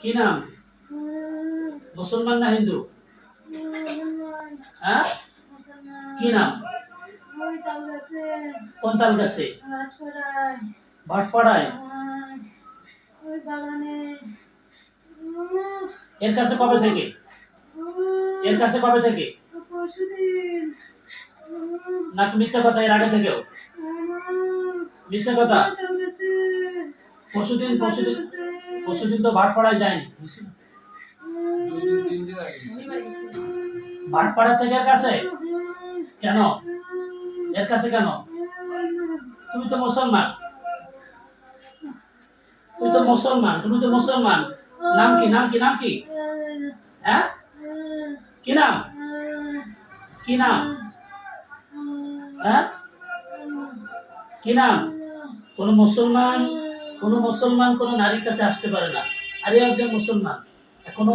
কি নাম? মুসলমান না হিন্দু? হ্যাঁ? কি নাম? কোন তাল গাছে ভাটপাড়ায়। এর কাছে কবে থেকে? এর কাছে কবে থেকে? নাকি মিথ্যা কথা এর আগে থেকেও? মিথ্যা কথা? পরশুদিন পরশুদিন পরশুদিন তো ভাটপাড়ায় যায়নি। ভাটপাড়া থেকে কাছে। কেন? এর কাছে কেন? তুমি তো মুসলমান। তুমি তো মুসলমান, তুমি তো মুসলমান। নাম কি নাম কি নাম কি? হ্যাঁ? কি নাম? কি নাম? হ্যাঁ? কি নাম? কোন মুসলমান? কোন মুসলমান কোন নারীর কাছে আসতে পারে না। আরে একজন মুসলমান, এখনও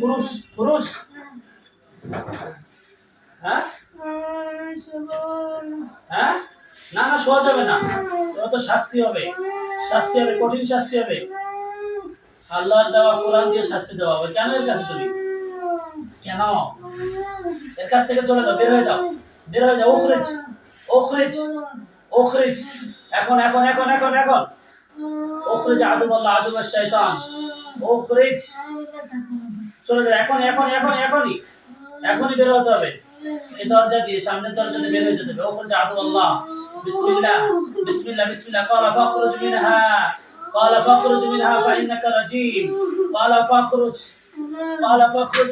পুরুষ পুরুষ? হ্যাঁ? হ্যাঁ? না না, শোয়া যাবে না। তোমার তো শাস্তি হবে। শাস্তি হবে, কঠিন শাস্তি হবে। আল্লাহর দেওয়া কোরআন দিয়ে শাস্তি দেওয়া হবে। কেন এর কাছে তুমি? কেন? এর কাছ থেকে চলে যাও, বের হয়ে যাও। বের হয়ে যাও, ওখরেজ ওখরেজ ওখরেজ। এখন এখন এখন এখন এখন। ওখরেজ আদম আল্লাহ আদম শয়তান। ওখরেজ চলে যায় এখন এখন এখন এখনই। এখনই বের হতে হবে। এই দরজা দিয়ে, সামনের দরজা দিয়ে বের হয়ে যেতে হবে। ওখরেজ আদম আল্লাহ বিসমিল্লাহ বিসমিল্লাহ বিসমিল্লাহ। ক্বালা ফাখরুজ মিনহা, ক্বালা ফাখরুজ মিনহা ফা ইন্নাকা রাজিম। ক্বালা ফাখরুজ ক্বালা ফাখরুজ।